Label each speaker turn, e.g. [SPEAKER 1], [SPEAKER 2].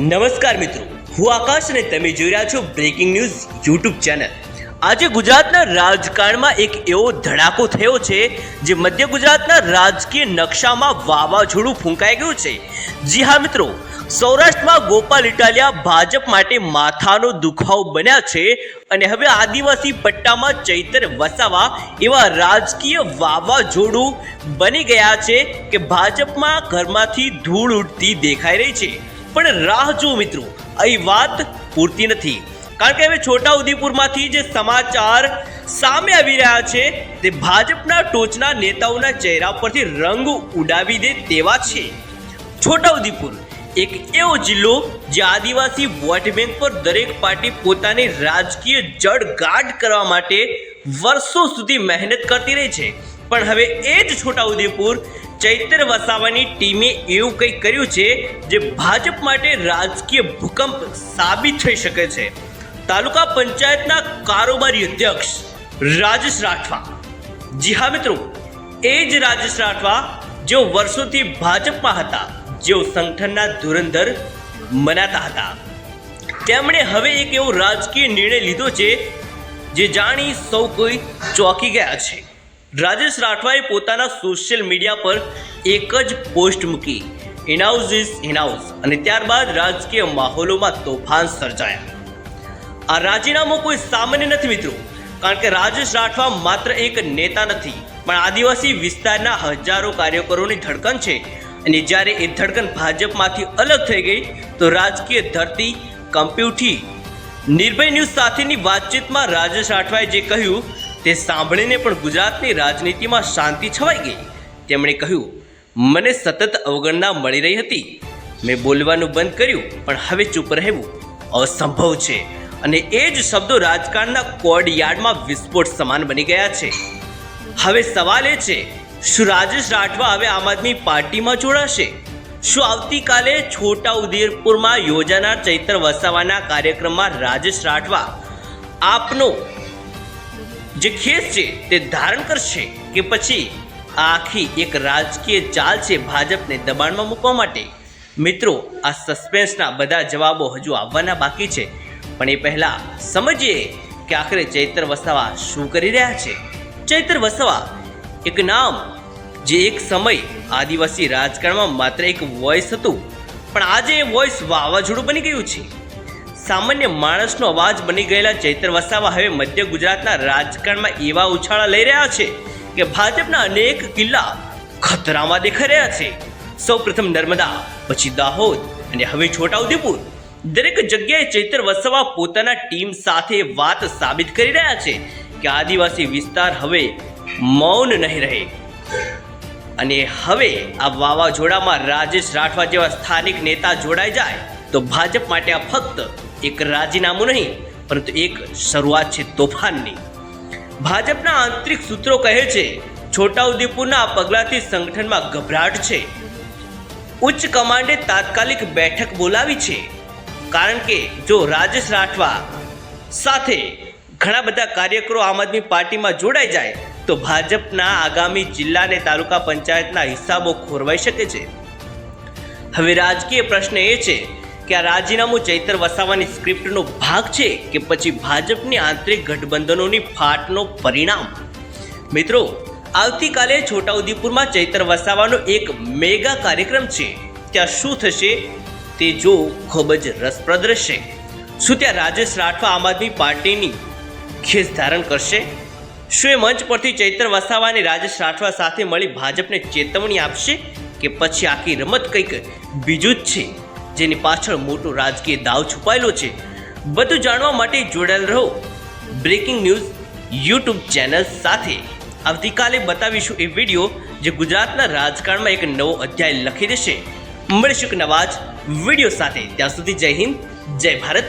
[SPEAKER 1] નમસ્કાર મિત્રો, હું આકાશ અને તમે જોઈ રહ્યા છો બ્રેકિંગ ન્યૂઝ યુટ્યુબ ચેનલ આજે ગુજરાતના રાજકારણમાં એક એવો ધડાકો થયો છે જે મધ્ય ગુજરાતના રાજકીય નકશામાં વાવાઝોડું ફૂંકાઈ ગયું છે. જી હા મિત્રો, સૌરાષ્ટ્રમાં ગોપાલ ઇટાલિયા ભાજપ માટે માથાનો દુખાવો બન્યા છે અને હવે આદિવાસી પટ્ટામાં ચૈતર વસાવા એવા રાજકીય વાવાઝોડું બની ગયા છે કે ભાજપમાં ઘરમાંથી ધૂળ ઉડતી દેખાઈ રહી છે. પણ રાહ જો મિત્રો, અહીં વાત પૂરતી નથી. કારણ કે હવે છોટા ઉદેપુરમાંથી જે સમાચાર સામે આવી રહ્યા છે, તે ભાજપના ટોચના નેતાઓના ચહેરા પરથી રંગ ઉડાવી દે તેવા છે. છોટા ઉદેપુર, એક એવો જિલ્લો જે આદિવાસી વોટ બેંક પર દરેક પાર્ટી પોતાની રાજકીય જડગાડ કરવા માટે વર્ષો સુધી મહેનત કરતી રહી છે. પણ હવે એ જ છોટા ઉદેપુર ચૈત્ર વસાવાની ટીમે એવું કંઈક કર્યું છે જે ભાજપ માટે રાજકીય ભૂકંપ સાબિત થઈ શકે છે. તાલુકા પંચાયતના કારોબારી અધ્યક્ષ રાજેશ રાઠવા. જી હા મિત્રો, એ જ રાજેશ રાઠવા જેઓ વર્ષોથી ભાજપમાં હતા, જેઓ સંગઠનના ધુરંધર મનાતા હતા. તેમણે હવે એક એવો રાજકીય નિર્ણય લીધો છે, જે જાણી સૌ કોઈ ચોંકી ગયા છે. રાજેશ રાઠવાએ પોતાના સોશિયલ મીડિયા પર એક જ પોસ્ટ મૂકી. ઇનાઉઝ ઇઝ ઇનાઉઝ અને ત્યારબાદ રાજકીય માહોલોમાં તોફાન સર્જાયા. આ રાજીનામું કોઈ સામાન્ય નથી મિત્રો, કારણ કે રાજેશ રાઠવા માત્ર એક નેતા નથી, પણ આદિવાસી વિસ્તારના હજારો કાર્યકરોની ધડકન છે. અને જ્યારે એ ધડકન ભાજપમાંથી અલગ થઈ ગઈ, તો રાજકીય ધરતી કંપી નિર્ભય ન્યૂઝ સાથેની વાતચીતમાં રાજેશ રાઠવાએ જે કહ્યું તે સાંભળીને પણ ગુજરાતની રાજનીતિમાં શાંતિ છવાઈ ગઈ. તેમણે કહ્યું, મને સતત અવગણના મળી રહી હતી. મેં બોલવાનું બંધ કર્યું, પણ હવે ચૂપ રહેવું અસંભવ છે. અને એ જ શબ્દો રાજકારણના કોડ યાર્ડમાં વિસ્ફોટ સમાન બની ગયા છે. હવે સવાલ એ છે, શું રાજેશ રાઠવા હવે આમ આદમી પાર્ટીમાં જોડાશે? શું આવતીકાલે છોટા ઉદેપુરમાં યોજાનાર ચૈત્ર વસાવાના કાર્યક્રમમાં રાજેશ રાઠવા આપનો જે ખેસ છે તે ધારણ કરશે કે પછી આખી એક રાજકીય ચાલ છે ભાજપને દબાણમાં મૂકવા માટે. મિત્રો, આ સસ્પેન્સના બધા જવાબો હજુ આવવાના બાકી છે. પણ એ પહેલા સમજીએ કે આખરે ચૈત્ર વસાવા શું કરી રહ્યા છે. ચૈત્ર વસાવા એક નામ જે એક સમય આદિવાસી રાજકારણમાં માત્ર એક વોઇસ હતું. પણ આજે એ વોઇસ વાવાઝોડું બની ગયું છે. સામાન્ય માણસનો અવાજ બની ગયેલા ચૈત્ર વસાવા હવે મધ્ય ગુજરાતના રાજકારણમાં એવા ઉછાળા લઈ રહ્યા છે કે ભાજપના અનેક કિલ્લા ખતરામાં દેખાઈ રહ્યા છે. સૌપ્રથમ નર્મદા, પછી દાહોદ અને હવે છોટાઉદેપુર. દરેક જગ્યાએ ચૈત્ર વસાવા પોતાના ટીમ સાથે વાત સાબિત કરી રહ્યા છે કે આદિવાસી વિસ્તાર હવે મૌન નહીં રહે. અને હવે આ વાવાઝોડામાં રાજેશ રાઠવા જેવા સ્થાનિક નેતા જોડાઈ જાય. તો ભાજપ માટે આ ફક્ત એક રાજીનામું નહીં, પરંતુ એક શરૂઆત છે તોફાનની. ભાજપના આંતરિક સૂત્રો કહે છે, છોટાઉદેપુરના આ પગલાથી સંગઠનમાં ગભરાટ છે. ઉચ્ચ કમાન્ડે તાત્કાલિક બેઠક બોલાવી છે. કારણ કે જો રાજેશ રાઠવા સાથે ઘણા બધા કાર્યકરો આમ આદમી પાર્ટીમાં જોડાઈ જાય, તો ભાજપના આગામી જિલ્લા અને તાલુકા પંચાયતના હિસાબો ખોરવાઈ શકે છે. હવે રાજકીય પ્રશ્ન એ છે કે આ રાજીનામું ચૈતર વસાવાની સ્ક્રિપ્ટનો ભાગ છે કે પછી ભાજપની આંતરિક ગઠબંધનોની ફાટનો પરિણામ? મિત્રો, આવતીકાલે છોટાઉદેપુરમાં ચૈતર વસાવાનો એક મેગા કાર્યક્રમ છે. ત્યાં શું થશે તે જો ખૂબ જ રસપ્રદ રહેશે. શું ત્યાં રાજેશ રાઠવા આમ આદમી પાર્ટીની ખેસ ધારણ કરશે? શું એ મંચ પરથી ચૈત્ર વસાવા અને રાજેશ રાઠવા સાથે મળી ભાજપને ચેતવણી આપશે? કે પછી આખી રમત કંઈક બીજું જ છે? જેની પાછળ મોટો રાજકીય દાવ છુપાયેલો છે. બધું જાણવા માટે જોડાયેલ રહો બ્રેકિંગ ન્યૂઝ યુટ્યુબ ચેનલ સાથે. આવતીકાલે બતાવીશું એ વીડિયો જે ગુજરાતના રાજકારણમાં એક નવો અધ્યાય લખી દેશે. મળીશું એક નવા જ વીડિયો સાથે. ત્યાં સુધી જય હિન્દ, જય ભારત.